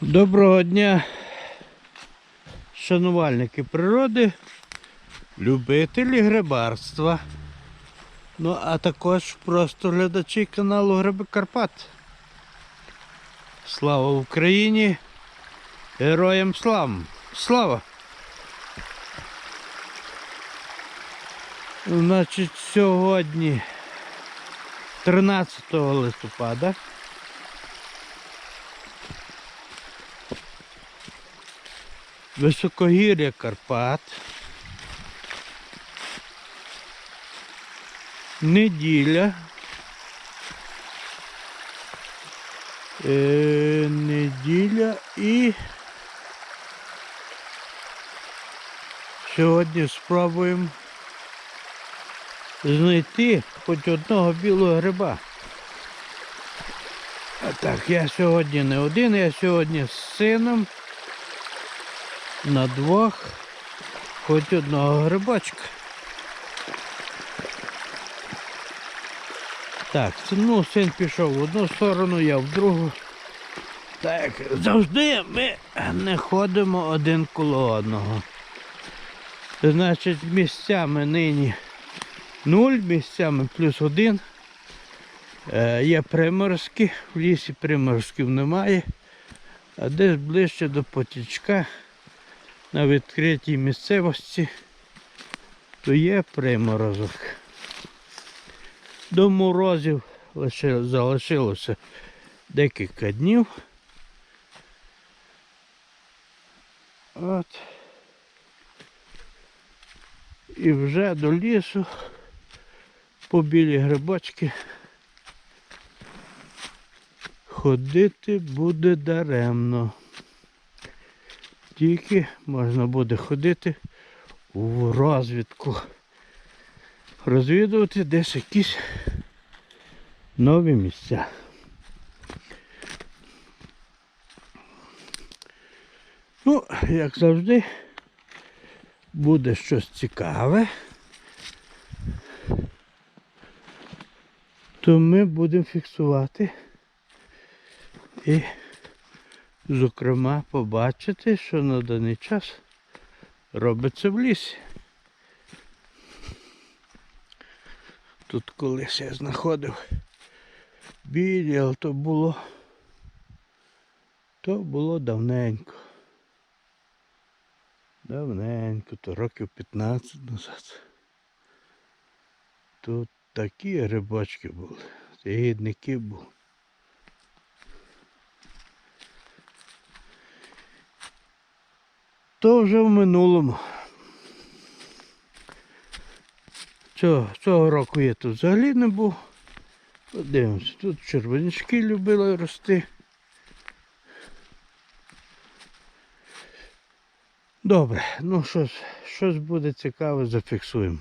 Доброго дня, шанувальники природи, любителі грибарства. Ну, а також просто глядачі каналу Гриби Карпат. Слава Україні! Героям слав! Слава! Значить, сьогодні 13 листопада. Високогір'я Карпат. Неділя. Е, неділя і сьогодні спробуємо знайти хоч одного білого гриба. А так, я сьогодні не один, я сьогодні з сином на двох хоч одного грибочка. Так, ну син пішов в одну сторону, я в другу. Так, завжди ми не ходимо один коло одного. Значить, місцями нині нуль, місцями плюс один. Е, є приморозки, в лісі приморозків немає. А десь ближче до потічка на відкритій місцевості, то є приморозок. До морозів лише залишилося декілька днів. От. І вже до лісу по білі грибочки ходити буде даремно. Тільки можна буде ходити у розвідку. Розвідувати десь якісь нові місця. Ну, як завжди, буде щось цікаве, то ми будемо фіксувати і зокрема побачити, що на даний час робиться в лісі. Тут колись я знаходив білі, але то було то було давненько. Давненько, то років 15 назад. Тут такі грибочки були, ягідники були. То вже в минулому. Цього, цього року я тут взагалі не був. Подивимося, тут червонячки любили рости. Добре, ну щось, щось буде цікаве, зафіксуємо.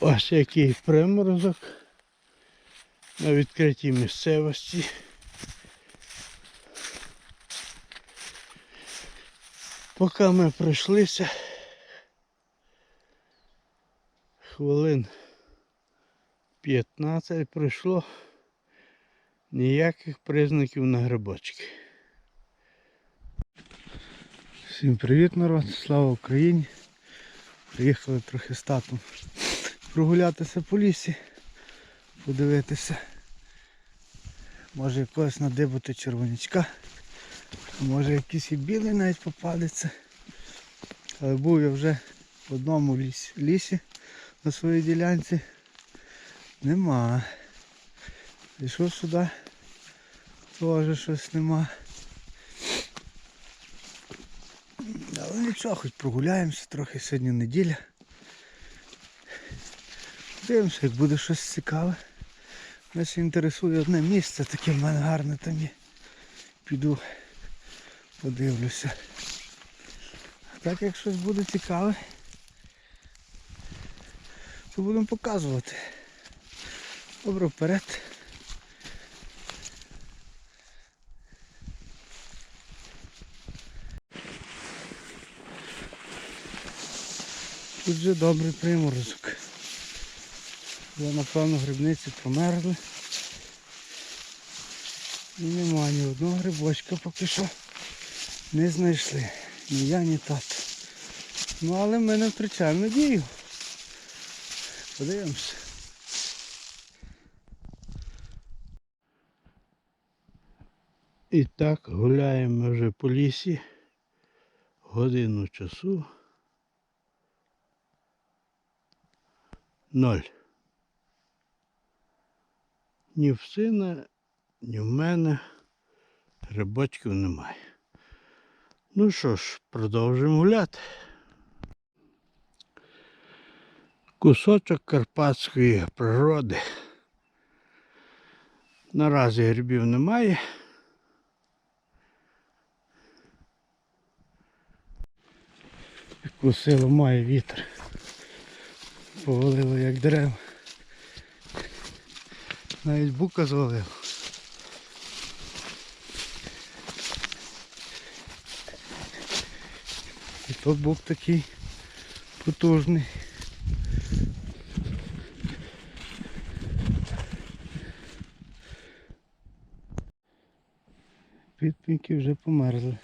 Ось який приморозок на відкритій місцевості. Поки ми пройшлися хвилин 15 пройшло ніяких признаків на грибочки. Всім привіт народ, слава Україні! Приїхали трохи з татом прогулятися по лісі, подивитися. Може якогось надибути червонячка. Може якийсь і білий навіть попадеться. Але був я вже в одному лісі, на своїй ділянці. Нема. Пішов сюди, теж щось нема. Але нічого, хоч прогуляємося трохи, сьогодні неділя. Дивимося, як буде щось цікаве. Мене інтересує одне місце, таке в мене гарне там є. Піду подивлюся. А так як щось буде цікаве, то будемо показувати. Добре, вперед. Тут вже добрий приморозок. Вже напевно грибниці померли. І нема ні одного грибочка поки що не знайшли. Ні я, ні тато. Ну але ми не втрачаємо надію. Подивимося. І так гуляємо вже по лісі годину часу. Ноль. Ні в сина, ні в мене грибочків немає. Ну що ж, продовжуємо гуляти. Кусочок карпатської природи. Наразі грибів немає. Яку силу має вітер. Повалило як дерева. Навіть бука звалило. І то бук такий потужний. Підпінки вже померзли.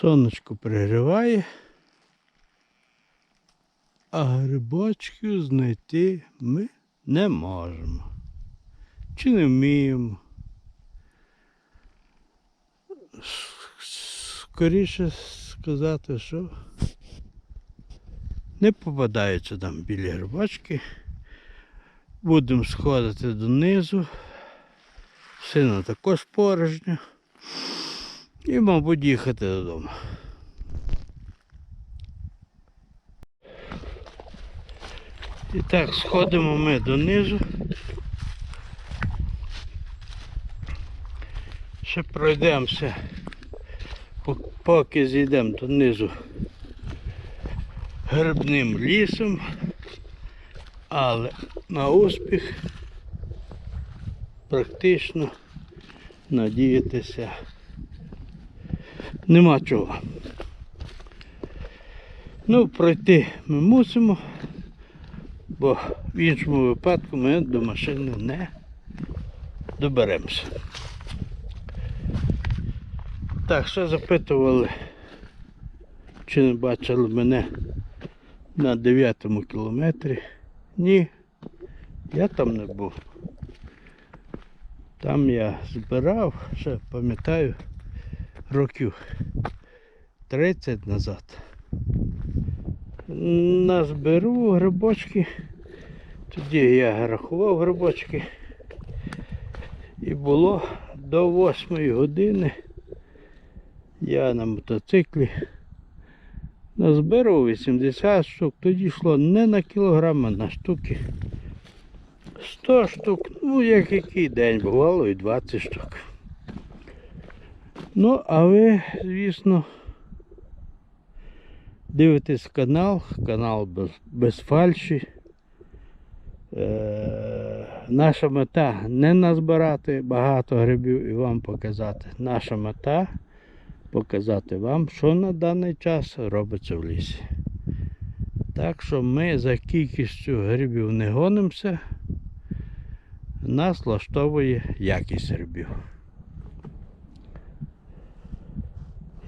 Сонечко пригріває, а грибочків знайти ми не можемо. Чи не вміємо. Скоріше сказати, що не попадаються там білі грибочки. Будемо сходити донизу. Сина також порожньо. І, мабуть, їхати додому. І так, сходимо ми донизу. Ще пройдемося, поки зійдемо донизу грибним лісом, але на успіх практично надіятися нема чого. Ну, пройти ми мусимо, бо в іншому випадку ми до машини не доберемося. Так, що запитували, чи не бачили мене на 9 кілометрі. Ні, я там не був. Там я збирав, ще пам'ятаю, років 30 назад. Назберу грибочки. Тоді я рахував грибочки. І було до 8 години я на мотоциклі назбирав 80 штук, тоді йшло не на кілограм, а на штуки. 100 штук, ну як який день, бувало і 20 штук. Ну, а ви, звісно, дивитесь канал, канал без, без фальші. Е, наша мета не назбирати багато грибів і вам показати. Наша мета показати вам, що на даний час робиться в лісі. Так що ми за кількістю грибів не гонимося. Нас влаштовує якість грибів.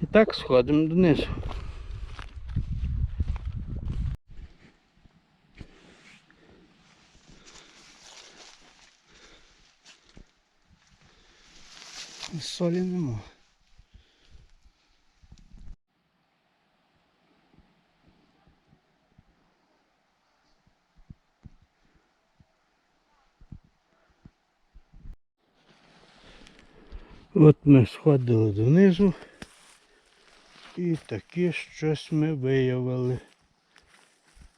І так сходимо донизу. Солі нема. От ми сходили донизу і таке щось ми виявили.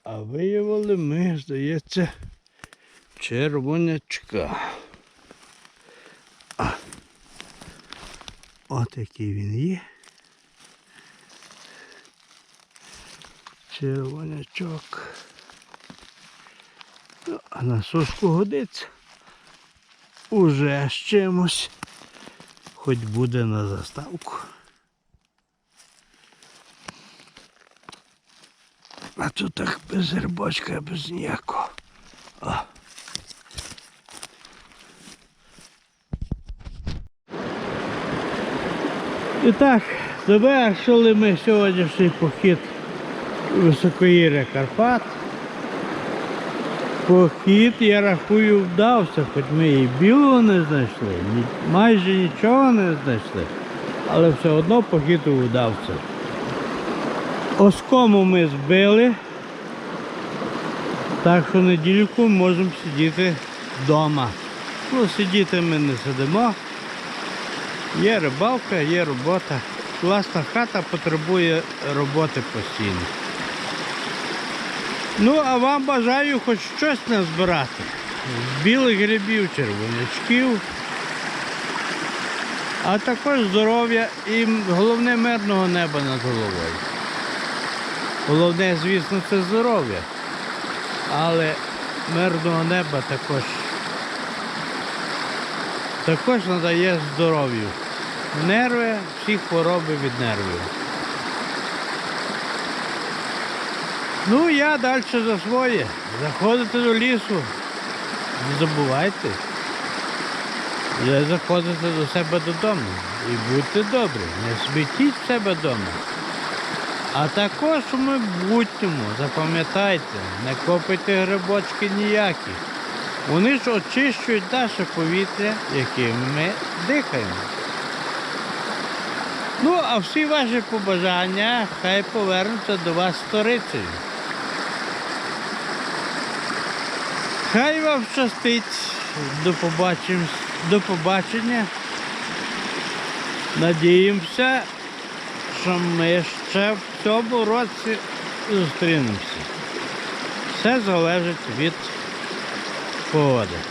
А виявили ми, здається, червонячка. От який він є. Червонячок. Ну, А на сушку годиться. Уже з чимось. Хоч буде на заставку. А тут так без грибочка, без ніякого. І так, завершили ми сьогоднішній похід у високогір'я Карпат. Похід, я рахую, вдався, хоч ми і білого не знайшли, майже нічого не знайшли, але все одно похід вдався. Оскому ми збили, так що недільку можемо сидіти вдома. Ну, сидіти ми не сидимо. Є рибалка, є робота. Власна хата потребує роботи постійно. Ну, а вам бажаю хоч щось назбирати. Білих грибів, червонячків, а також здоров'я і головне мирного неба над головою. Головне, звісно, це здоров'я. Але мирного неба також, також надає здоров'ю. Нерви, всі хвороби від нервів. Ну, я далі за своє. Заходите до лісу, не забувайте. Заходите до себе додому і будьте добрі, не смітіть себе вдома. А також ми будьмо, запам'ятайте, не копайте грибочки ніякі. Вони ж очищують наше повітря, яким ми дихаємо. Ну, а всі ваші побажання хай повернуться до вас сторицею. Хай вам щастить. До. До побачення. Надіємося, що ми ще в цьому році зустрінемося. Все залежить від Foda.